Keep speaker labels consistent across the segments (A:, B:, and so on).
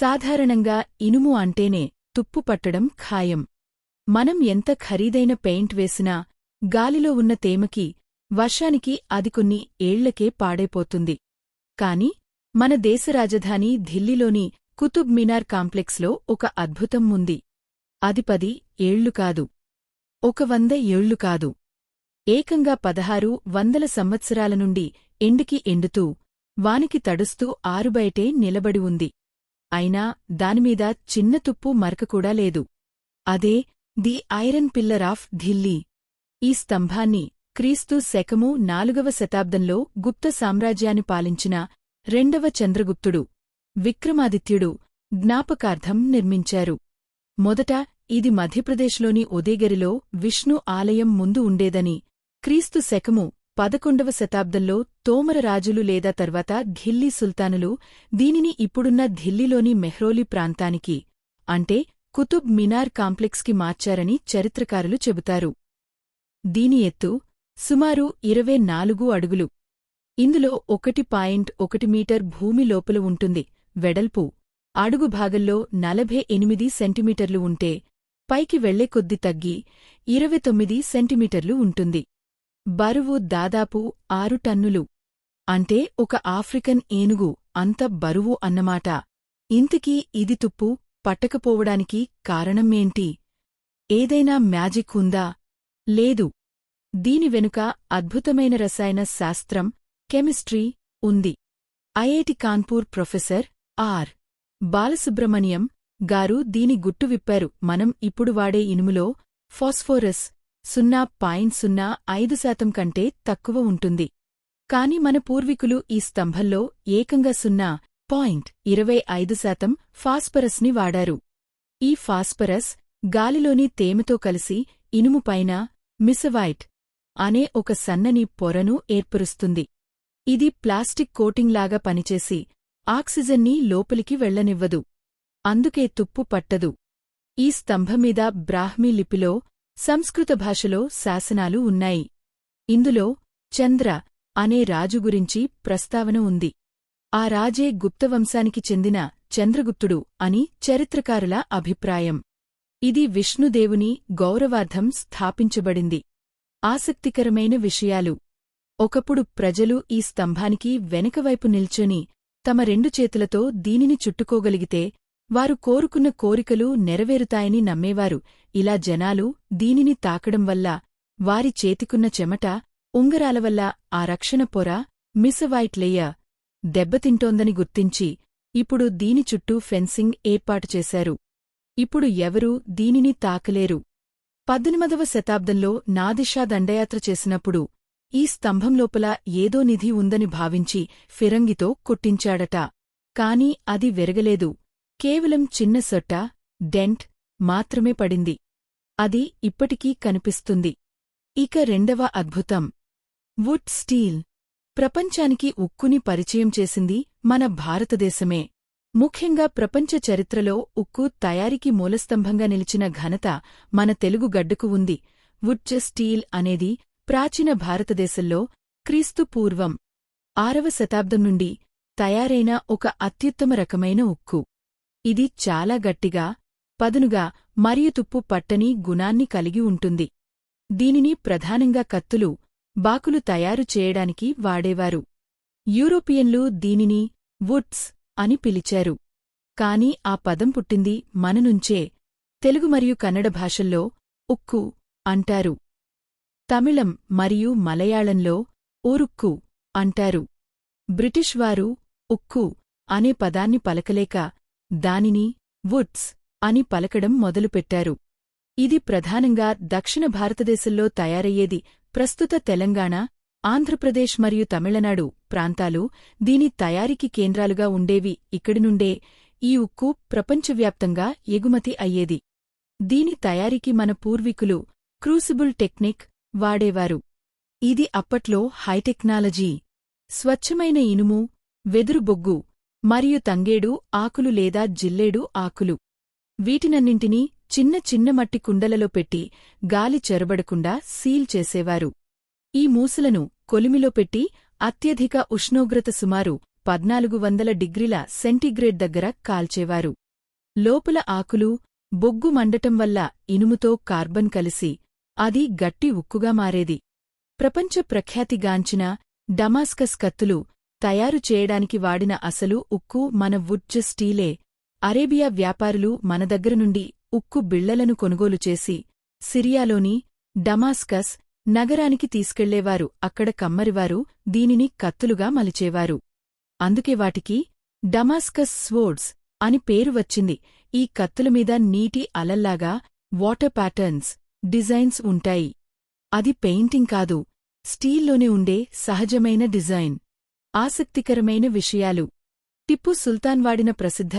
A: సాధారణంగా ఇనుము అంటేనే తుప్పు పట్టడం ఖాయం. మనం ఎంత ఖరీదైన పెయింట్ వేసినా గాలిలో ఉన్న తేమకి వర్షానికి అది కొన్ని ఏళ్ళకే పాడైపోతుంది. కాని మన దేశ రాజధాని ఢిల్లీలోని కుతుబ్ మినార్ కాంప్లెక్స్లో ఒక అద్భుతం ఉంది. అది పది ఏళ్ళు కాదు. ఒక వంద ఏళ్ళు కాదు. ఏకంగా పదహారు వందల సంవత్సరాల నుండి ఎండికి ఎండుతూ వానికి తడుస్తూ ఆరుబయటే నిలబడి ఉంది. అయినా దానిమీద చిన్న తుప్పు మరకకూడా లేదు. అదే the iron pillar of Delhi. ఈ స్తంభాన్ని క్రీస్తు శకము నాలుగవ శతాబ్దంలో గుప్త సామ్రాజ్యాన్ని పాలించిన రెండవ చంద్రగుప్తుడు విక్రమాదిత్యుడు జ్ఞాపకార్థం నిర్మించారు. మొదట ఇది మధ్యప్రదేశ్లోని ఉదయగిరిలో విష్ణు ఆలయం ముందు ఉండేదని క్రీస్తు శకము పదకొండవ శతాబ్దంలో తోమర రాజులు లేదా తర్వాత ఢిల్లీ సుల్తానులు దీనిని ఇప్పుడున్న ఢిల్లీలోని మెహ్రోలి ప్రాంతానికి అంటే కుతుబ్ మినార్ కాంప్లెక్స్కి మార్చారని చరిత్రకారులు చెబుతారు. దీని ఎత్తు సుమారు ఇరవై నాలుగు అడుగులు. ఇందులో ఒకటి పాయింట్ ఒకటి మీటర్ భూమి లోపల ఉంటుంది వెడల్పు అడుగు భాగంలో నలభై ఎనిమిది సెంటీమీటర్లు ఉంటే పైకి వెళ్ళే కొద్ది తగ్గి ఇరవై తొమ్మిది సెంటీమీటర్లు ఉంటుంది. బరువు దాదాపు ఆరు టన్నులు. అంటే ఒక ఆఫ్రికన్ ఏనుగు అంత బరువు అన్నమాట. ఇంతకీ ఇది తుప్పు పట్టకపోవడానికి కారణమేంటి? ఏదైనా మ్యాజిక్ ఉందా? లేదు. దీని వెనుక అద్భుతమైన రసాయన శాస్త్రం కెమిస్ట్రీ ఉంది. IIT Kanpur professor R. Balasubramaniam garu దీని గుట్టు విప్పారు. మనం ఇప్పుడు వాడే ఇనుములో ఫాస్ఫోరస్ సున్నా పాయింట్ సున్నా ఐదు శాతం కంటే తక్కువ ఉంటుంది. కాని మన పూర్వీకులు ఈ స్తంభంలో ఏకంగా సున్నా పాయింట్ ఇరవై ఐదు శాతం ఫాస్పరస్ని వాడారు. ఈ ఫాస్ఫరస్ గాలిలోని తేమతో కలిసి ఇనుముపైన మిసవైట్ అనే ఒక సన్నని పొరను ఏర్పరుస్తుంది. ఇది ప్లాస్టిక్ కోటింగ్లాగా పనిచేసి ఆక్సిజన్ని లోపలికి వెళ్ళనివ్వదు అందుకే తుప్పు పట్టదు. ఈ స్తంభమీద బ్రాహ్మీ లిపిలో సంస్కృత భాషలో శాసనాలు ఉన్నాయి. ఇందులో చంద్ర అనే రాజు గురించి ప్రస్తావన ఉంది. ఆ రాజే గుప్తవంశానికి చెందిన చంద్రగుప్తుడు అని చరిత్రకారుల అభిప్రాయం. ఇది విష్ణుదేవుని గౌరవార్థం స్థాపించబడింది. ఆసక్తికరమైన విషయాలు. ఒకప్పుడు ప్రజలు ఈ స్తంభానికి వెనకవైపు నిల్చొని తమ రెండు చేతులతో దీనిని చుట్టుకోగలిగితే వారు కోరుకున్న కోరికలు నెరవేరుతాయని నమ్మేవారు. ఇలా జనాలు దీనిని తాకడం వల్ల వారి చేతికున్న చెమట ఉంగరాల వల్ల ఆ రక్షణ పొర మిసవైట్లేయ దెబ్బతింటోందని గుర్తించి ఇప్పుడు దీని చుట్టూ ఫెన్సింగ్ ఏర్పాటు చేశారు. ఇప్పుడు ఎవరూ దీనిని తాకలేరు. పద్దెనిమిదవ శతాబ్దంలో నాదిషా దండయాత్ర చేసినప్పుడు ఈ స్తంభం లోపల ఏదో నిధి ఉందని భావించి ఫిరంగితో కొట్టించాడట. కాని అది వెరగలేదు. కేవలం చిన్న సొట్ట డెంట్ మాత్రమే పడింది. అది ఇప్పటికీ కనిపిస్తుంది. ఇక రెండవ అద్భుతం. Wootz steel. ప్రపంచానికి ఉక్కుని పరిచయం చేసింది మన భారతదేశమే. ముఖ్యంగా ప్రపంచ చరిత్రలో ఉక్కు తయారీకి మూలస్తంభంగా నిలిచిన ఘనత మన తెలుగు గడ్డకు ఉంది. వుడ్జ స్టీల్ అనేది ప్రాచీన భారతదేశంలో క్రీస్తు పూర్వం ఆరవ శతాబ్దం నుండి తయారైన ఒక అత్యుత్తమ రకమైన ఉక్కు. ఇది చాలా గట్టిగా పదునుగా మరియు తుప్పు పట్టని గుణాన్ని కలిగి ఉంటుంది. దీనిని ప్రధానంగా కత్తులు బాకులు తయారు చేయడానికి వాడేవారు. యూరోపియన్లు దీనిని వుడ్స్ అని పిలిచారు. కాని ఆ పదం పుట్టింది మన నుంచే తెలుగు మరియు కన్నడ భాషల్లో ఉక్కు అంటారు. తమిళం మరియు మలయాళంలో ఊరుక్కు అంటారు. బ్రిటిష్ వారు ఉక్కు అనే పదాన్ని పలకలేక దానిని వుడ్స్ అని పలకడం మొదలుపెట్టారు. ఇది ప్రధానంగా దక్షిణ భారతదేశంలో తయారయ్యేది ప్రస్తుత తెలంగాణ ఆంధ్రప్రదేశ్ మరియు తమిళనాడు ప్రాంతాలు దీని తయారీకి కేంద్రాలుగా ఉండేవి ఇక్కడి నుండే ఈ ఉక్కు ప్రపంచవ్యాప్తంగా ఎగుమతి అయ్యేది. దీని తయారీకి మన పూర్వీకులు క్రూసిబుల్ టెక్నిక్ వాడేవారు. ఇది అప్పట్లో హైటెక్నాలజీ స్వచ్ఛమైన ఇనుము వెదురు బొగ్గు మరియు తంగేడు ఆకులు లేదా జిల్లేడు ఆకులు. వీటినన్నింటినీ చిన్న చిన్న మట్టి కుండలలో పెట్టి గాలి చెరబడకుండా సీల్ చేసేవారు. ఈ మూసలను కొలిమిలో పెట్టి అత్యధిక ఉష్ణోగ్రత సుమారు పద్నాలుగు వందల డిగ్రీల సెంటీగ్రేడ్ దగ్గర కాల్చేవారు. లోపల ఆకులు బొగ్గు మండటం వల్ల ఇనుముతో కార్బన్ కలిసి అది గట్టి ఉక్కుగా మారేది. ప్రపంచ ప్రఖ్యాతిగాంచిన డమాస్కస్ కత్తులు తయారు చేయడానికి వాడిన అసలు ఉక్కు మన వుడ్జ్ స్టీలే. అరేబియా వ్యాపారులు మన దగ్గర నుండి ఉక్కు బిళ్ళలను కొనుగోలు చేసి సిరియాలోని డమాస్కస్ నగరానికి తీసుకెళ్ళేవారు. అక్కడ కమ్మరివారు దీనిని కత్తులుగా మలిచేవారు. అందుకే వాటికి డమాస్కస్ స్వోర్డ్స్ అని పేరు వచ్చింది. ఈ కత్తుల మీద నీటి అలల్లాగా వాటర్ ప్యాటర్న్స్ డిజైన్స్ ఉంటాయి. అది పెయింటింగ్ కాదు. స్టీల్లోనే ఉండే సహజమైన డిజైన్. ఆసక్తికరమైన విషయాలు. టిప్పు సుల్తాన్ వాడిన ప్రసిద్ధ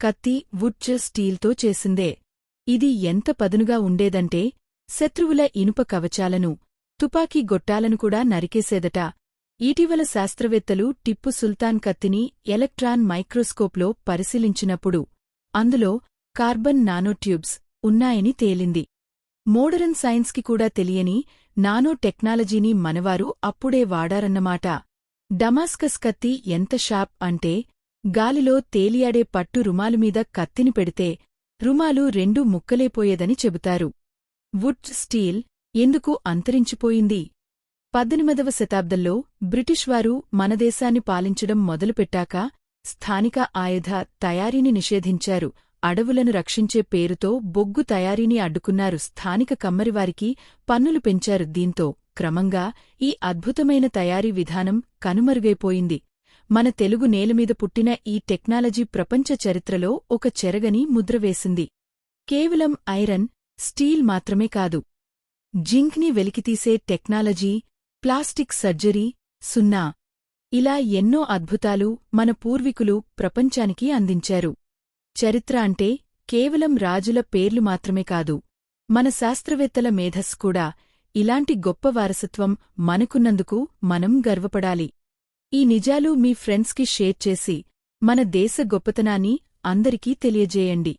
A: కత్తి వుడ్జ్ స్టీల్తో చేసిందే. ఇది ఎంత పదునుగా ఉండేదంటే శత్రువుల ఇనుప కవచాలను తుపాకీ గొట్టాలను కూడా నరికేసేదట. ఇటీవల శాస్త్రవేత్తలు టిప్పు సుల్తాన్ కత్తిని ఎలక్ట్రాన్ మైక్రోస్కోప్లో పరిశీలించినప్పుడు అందులో కార్బన్ నానోట్యూబ్స్ ఉన్నాయని తేలింది. మోడరన్ సైన్స్కి కూడా తెలియని నానో టెక్నాలజీని మనవారు అప్పుడే వాడారన్నమాట. డమాస్కస్ కత్తి ఎంత షాప్ అంటే గాలిలో తేలియాడే పట్టు రుమాలుమీద కత్తిని పెడితే రుమాలు రెండూ ముక్కలేపోయేదని చెబుతారు. వుడ్ స్టీల్ ఎందుకు అంతరించిపోయింది? పద్దెనిమిదవ శతాబ్దంలో బ్రిటిష్వారు మనదేశాన్ని పాలించడం మొదలుపెట్టాక స్థానిక ఆయుధ తయారీని నిషేధించారు. అడవులను రక్షించే పేరుతో బొగ్గు తయారీని అడ్డుకున్నారు స్థానిక కమ్మరివారికి పన్నులు పెంచారు దీంతో. క్రమంగా ఈ అద్భుతమైన తయారీ విధానం కనుమరుగైపోయింది. మన తెలుగు నేలమీద పుట్టిన ఈ టెక్నాలజీ ప్రపంచ చరిత్రలో ఒక చెరగని ముద్రవేసింది కేవలం ఐరన్ స్టీల్ మాత్రమే కాదు. జింక్ని వెలికితీసే టెక్నాలజీ ప్లాస్టిక్ సర్జరీ సున్నా. ఇలా ఎన్నో అద్భుతాలు మన పూర్వీకులు ప్రపంచానికి అందించారు. చరిత్ర అంటే కేవలం రాజుల పేర్లు మాత్రమే కాదు. మన శాస్త్రవేత్తల మేధస్సు కూడా ఇలాంటి గొప్ప వారసత్వం మనకున్నందుకు మనం గర్వపడాలి. ఈ నిజాలు మీ ఫ్రెండ్స్కి షేర్ చేసి మన దేశ గొప్పతనాన్ని అందరికీ తెలియజేయండి.